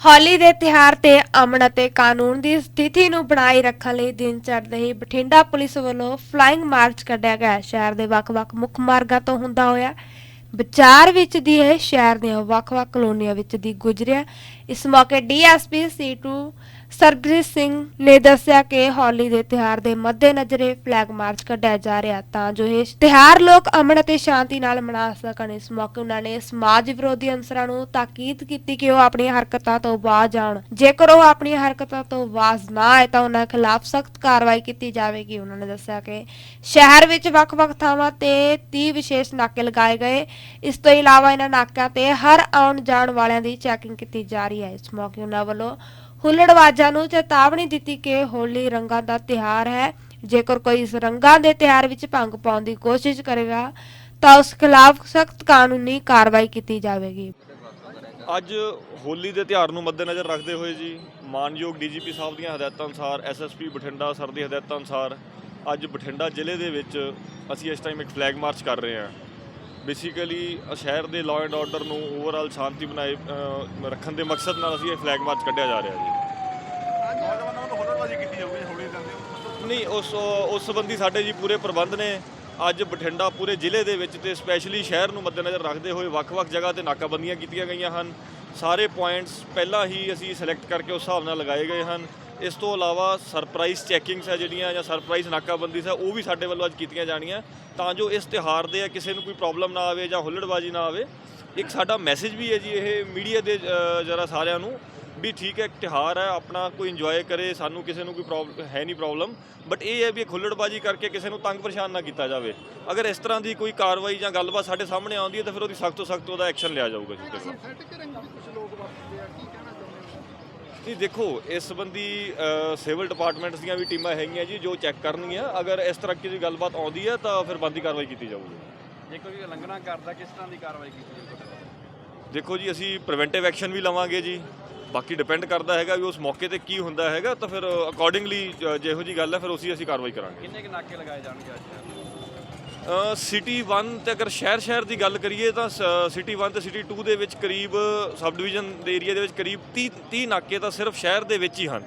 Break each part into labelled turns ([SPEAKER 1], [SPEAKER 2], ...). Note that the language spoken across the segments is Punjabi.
[SPEAKER 1] ਹੋਲੀ ਦੇ ਤਿਹਾਰ ਤੇ ਅਮਨ ਅਤੇ ਕਾਨੂੰਨ ਦੀ ਸਥਿਤੀ ਨੂੰ ਬਣਾਈ ਰੱਖਣ ਲਈ ਦਿਨ ਚੜ੍ਹਦੇ ਹੀ ਬਠਿੰਡਾ ਪੁਲਿਸ ਵੱਲੋਂ ਫਲਾਈਂਗ ਮਾਰਚ ਕੱਢਿਆ ਗਿਆ। ਸ਼ਹਿਰ ਦੇ ਵੱਖ-ਵੱਖ ਮੁੱਖ ਮਾਰਗਾਂ ਤੋਂ ਹੁੰਦਾ ਹੋਇਆ ਵਿਚਾਰ ਵਿੱਚ ਦੀ ਇਹ ਸ਼ਹਿਰ ਦੀਆਂ ਵੱਖ-ਵੱਖ ਕਲੋਨੀਆਂ ਵਿੱਚ ਦੀ ਗੁਜ਼ਰਿਆ ਇਸ ਮੌਕੇ ਡੀਐਸਪੀ ਸੀ2 ਸਰਬਜੀਤ ਸਿੰਘ ਨੇ ਦੱਸਿਆ ਕਿ ਹੋਲੀ ਦੇ ਤਿਹਾਰ ਦੇ ਮੱਦੇਨਜ਼ਰ ਇਹ ਫਲੈਗ ਮਾਰਚ ਕੱਢਿਆ ਜਾ ਰਿਹਾ ਤਾਂ ਜੋ ਇਹ ਤਿਹਾਰ ਲੋਕ ਅਮਨ ਅਤੇ ਸ਼ਾਂਤੀ ਨਾਲ ਮਨਾ ਸਕਣ। ਇਸ ਮੌਕੇ ਉਹਨਾਂ ਨੇ ਸਮਾਜ ਵਿਰੋਧੀ ਅਨਸਰਾਂ ਨੂੰ ਤਾਕੀਦ ਕੀਤੀ ਕਿ ਉਹ ਆਪਣੀਆਂ ਹਰਕਤਾਂ ਤੋਂ ਬਾਜ਼ ਆਉਣ। ਜੇਕਰ ਉਹ ਆਪਣੀਆਂ ਹਰਕਤਾਂ ਤੋਂ ਬਾਜ਼ ਨਾ ਆਏ ਤਾਂ ਉਹਨਾਂ ਖਿਲਾਫ ਸਖਤ ਕਾਰਵਾਈ ਕੀਤੀ ਜਾਵੇਗੀ। ਉਹਨਾਂ ਨੇ ਦੱਸਿਆ ਕਿ ਸ਼ਹਿਰ ਵਿੱਚ ਵੱਖ-ਵੱਖ ਥਾਵਾਂ ਤੇ 30 ਵਿਸ਼ੇਸ਼ ਨਾਕੇ ਲਗਾਏ ਗਏ। ਇਸ ਤੋਂ ਇਲਾਵਾ ਇਹਨਾਂ ਨਾਕਿਆਂ ਤੇ ਹਰ ਆਉਣ ਜਾਣ ਵਾਲਿਆਂ ਦੀ ਚੈਕਿੰਗ ਕੀਤੀ ਜਾ ਰਹੀ ਹੈ। ਇਸ ਮੌਕੇ ਉਹਨਾਂ ਵੱਲੋਂ ਹੁੱਲੜਬਾਜ਼ਾਂ ਨੂੰ ਚੇਤਾਵਨੀ ਦਿੱਤੀ ਕਿ ਹੋਲੀ ਰੰਗਾਂ ਦਾ ਤਿਹਾਰ ਹੈ। ਜੇਕਰ ਕੋਈ ਇਸ ਰੰਗਾਂ ਦੇ ਤਿਹਾਰ ਵਿੱਚ ਭੰਗ ਪਾਉਣ ਦੀ ਕੋਸ਼ਿਸ਼ ਕਰੇਗਾ, ਤਾਂ ਉਸ ਖਿਲਾਫ ਸਖਤ ਕਾਨੂੰਨੀ ਕਾਰਵਾਈ ਕੀਤੀ ਜਾਵੇਗੀ।
[SPEAKER 2] ਅੱਜ ਹੋਲੀ ਦੇ ਤਿਉਹਾਰ ਨੂੰ ਮੱਦੇਨਜ਼ਰ ਰੱਖਦੇ ਹੋਏ ਜੀ ਮਾਨਯੋਗ ਡੀਜੀਪੀ ਸਾਹਿਬ ਦੀਆਂ ਹਦਾਇਤਾਂ ਅਨੁਸਾਰ ਐਸਐਸਪੀ ਬਠਿੰਡਾ ਸਰ ਦੀ ਹਦਾਇਤਾਂ ਅਨੁਸਾਰ ਅੱਜ ਬਠਿੰਡਾ ਜ਼ਿਲ੍ਹੇ ਦੇ ਵਿੱਚ ਅਸੀਂ ਇਸ ਟਾਈਮ ਇੱਕ ਫਲੈਗ ਮਾਰਚ ਕਰ ਰਹੇ ਹਾਂ। ਬੇਸਿਕਲੀ ਸ਼ਹਿਰ ਦੇ ਲਾਅ ਐਂਡ ਆਰਡਰ ਨੂੰ ਓਵਰਆਲ ਸ਼ਾਂਤੀ ਬਣਾਏ ਰੱਖਣ ਦੇ ਮਕਸਦ ਨਾਲ ਅਸੀਂ ਇਹ ਫਲੈਗ ਮਾਰਚ ਕੱਢਿਆ ਜਾ ਰਿਹਾ ਜੀ।
[SPEAKER 3] ਨੌਜਵਾਨਾਂ ਵੱਲੋਂ ਹੁਲੜਬਾਜ਼ੀ ਕੀਤੀ ਜਾਊਗੀ ਹੋਲੀ ਦੇ
[SPEAKER 2] ਨਹੀਂ, ਉਸ ਉਸ ਸੰਬੰਧੀ ਸਾਡੇ ਜੀ ਪੂਰੇ ਪ੍ਰਬੰਧ ਨੇ। ਅੱਜ ਬਠਿੰਡਾ ਪੂਰੇ ਜ਼ਿਲ੍ਹੇ ਦੇ ਵਿੱਚ ਤੇ ਸਪੈਸ਼ਲੀ ਸ਼ਹਿਰ ਨੂੰ ਮੱਦੇਨਜ਼ਰ ਰੱਖਦੇ ਹੋਏ ਵੱਖ-ਵੱਖ ਜਗ੍ਹਾ ਤੇ ਨਾਕਾਬੰਦੀਆਂ ਕੀਤੀਆਂ ਗਈਆਂ ਹਨ। ਸਾਰੇ ਪੁਆਇੰਟਸ ਪਹਿਲਾਂ ਹੀ ਅਸੀਂ ਸਿਲੈਕਟ ਕਰਕੇ ਉਸ ਹਿਸਾਬ ਨਾਲ ਲਗਾਏ ਗਏ ਹਨ। ਇਸ ਤੋਂ ਇਲਾਵਾ ਸਰਪ੍ਰਾਈਜ਼ ਚੈਕਿੰਗਸ ਹੈ ਜਿਹੜੀਆਂ ਜਾਂ ਸਰਪ੍ਰਾਈਜ਼ ਨਾਕਾਬੰਦੀਸ ਹੈ, ਉਹ ਵੀ ਸਾਡੇ ਵੱਲੋਂ ਅੱਜ ਕੀਤੀਆਂ ਜਾਣੀਆਂ। ਤਾਂ ਜੋ ਇਸ ਤਿਉਹਾਰ ਦੇ ਕਿਸੇ ਨੂੰ ਕੋਈ ਪ੍ਰੋਬਲਮ ਨਾ ਆਵੇ ਜਾਂ ਹੁੱਲੜਬਾਜ਼ੀ ਨਾ ਆਵੇ, ਇੱਕ ਸਾਡਾ ਮੈਸੇਜ ਵੀ ਹੈ ਜੀ ਇਹ ਮੀਡੀਆ ਦੇ ਜਰਾ ਸਾਰਿਆਂ ਨੂੰ ਵੀ ਠੀਕ ਹੈ, ਇੱਕ ਤਿਉਹਾਰ ਹੈ, ਆਪਣਾ ਕੋਈ ਇੰਜੋਏ ਕਰੇ, ਸਾਨੂੰ ਕਿਸੇ ਨੂੰ ਕੋਈ ਪ੍ਰੋਬਲਮ ਹੈ ਨਹੀਂ ਪ੍ਰੋਬਲਮ ਬਟ ਇਹ ਹੈ ਵੀ ਇੱਕ ਹੁੱਲੜਬਾਜੀ ਕਰਕੇ ਕਿਸੇ ਨੂੰ ਤੰਗ ਪਰੇਸ਼ਾਨ ਨਾ ਕੀਤਾ ਜਾਵੇ। ਅਗਰ ਇਸ ਤਰ੍ਹਾਂ ਦੀ ਕੋਈ ਕਾਰਵਾਈ ਜਾਂ ਗੱਲਬਾਤ ਸਾਡੇ ਸਾਹਮਣੇ ਆਉਂਦੀ ਹੈ, ਤਾਂ ਫਿਰ ਉਹਦੀ ਸਖਤ ਤੋਂ ਸਖਤ ਉਹਦਾ ਐਕਸ਼ਨ ਲਿਆ ਜਾਊਗਾ ਜੀ। ਦੇਖੋ
[SPEAKER 3] ਸਿੰਥੈਟਿਕ ਰੰਗ ਕੁਝ ਲੋਕ ਵਰਤਦੇ ਆ, ਕੀ ਕਹਿਣਾ
[SPEAKER 2] ਨਹੀਂ ਦੇਖੋ ਇਸ ਸੰਬੰਧੀ ਸਿਵਲ ਡਿਪਾਰਟਮੈਂਟਸ ਦੀਆਂ ਵੀ ਟੀਮਾਂ ਹੈਗੀਆਂ ਜੀ ਜੋ ਚੈੱਕ ਕਰਨਗੀਆਂ। ਅਗਰ ਇਸ ਤਰ੍ਹਾਂ ਦੀ ਗੱਲਬਾਤ ਆਉਂਦੀ ਹੈ ਤਾਂ ਫਿਰ ਬੰਦੀ ਕਾਰਵਾਈ ਕੀਤੀ ਜਾਊਗੀ।
[SPEAKER 4] ਜੇ ਕੋਈ ਉਲੰਘਣਾ ਕਰਦਾ ਕਿਸ ਤਰ੍ਹਾਂ ਦੀ ਕਾਰਵਾਈ ਕੀਤੀ ਜਾਊਗੀ?
[SPEAKER 2] ਦੇਖੋ ਜੀ ਅਸੀਂ ਪ੍ਰੀਵੈਂਟਿਵ ਐਕਸ਼ਨ ਵੀ ਲਵਾਂਗੇ ਜੀ। ਬਾਕੀ ਡਿਪੈਂਡ ਕਰਦਾ ਹੈਗਾ ਵੀ ਉਸ ਮੌਕੇ ਤੇ ਕੀ ਹੁੰਦਾ ਹੈਗਾ ਤਾਂ ਫਿਰ ਅਕੋਰਡਿੰਗਲੀ ਜਿਹੋ ਜੀ ਗੱਲ ਹੈ ਫਿਰ ਉਸੇ ਅਸੀਂ ਕਾਰਵਾਈ ਕਰਾਂਗੇ।
[SPEAKER 4] ਕਿੰਨੇ ਕੁ ਨਾਕੇ ਲਗਾਏ ਜਾਣਗੇ ਅੱਜ?
[SPEAKER 2] ਸਿਟੀ 1 ਤੇ ਅਗਰ ਸ਼ਹਿਰ ਸ਼ਹਿਰ ਦੀ ਗੱਲ ਕਰੀਏ ਤਾਂ ਸਿਟੀ 1 ਤੇ ਸਿਟੀ 2 ਦੇ ਵਿੱਚ ਕਰੀਬ ਸਬ ਡਿਵੀਜ਼ਨ ਦੇ ਏਰੀਆ ਦੇ ਵਿੱਚ ਕਰੀਬ 30 30 ਨਾਕੇ ਤਾਂ ਸਿਰਫ ਸ਼ਹਿਰ ਦੇ ਵਿੱਚ ਹੀ ਹਨ।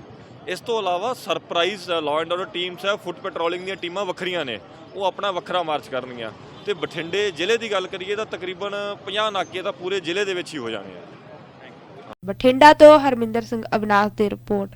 [SPEAKER 2] ਇਸ ਤੋਂ ਇਲਾਵਾ surprise law and order teams ਹੈ ਫੁੱਟ ਪੈਟਰੋਲਿੰਗ ਦੀਆਂ ਟੀਮਾਂ ਵੱਖਰੀਆਂ ਨੇ, ਉਹ ਆਪਣਾ ਵੱਖਰਾ ਮਾਰਚ ਕਰਨਗੀਆਂ। ਤੇ ਬਠਿੰਡੇ ਜ਼ਿਲ੍ਹੇ ਦੀ ਗੱਲ ਕਰੀਏ ਤਾਂ ਤਕਰੀਬਨ 50 ਨਾਕੇ ਤਾਂ ਪੂਰੇ ਜ਼ਿਲ੍ਹੇ ਦੇ ਵਿੱਚ ਹੀ ਹੋ ਜਾਣਗੇ
[SPEAKER 1] ਬਠਿੰਡਾ ਤੋਂ ਹਰਮਿੰਦਰ ਸਿੰਘ ਅਵਨਾਸ ਦੀ ਰਿਪੋਰਟ।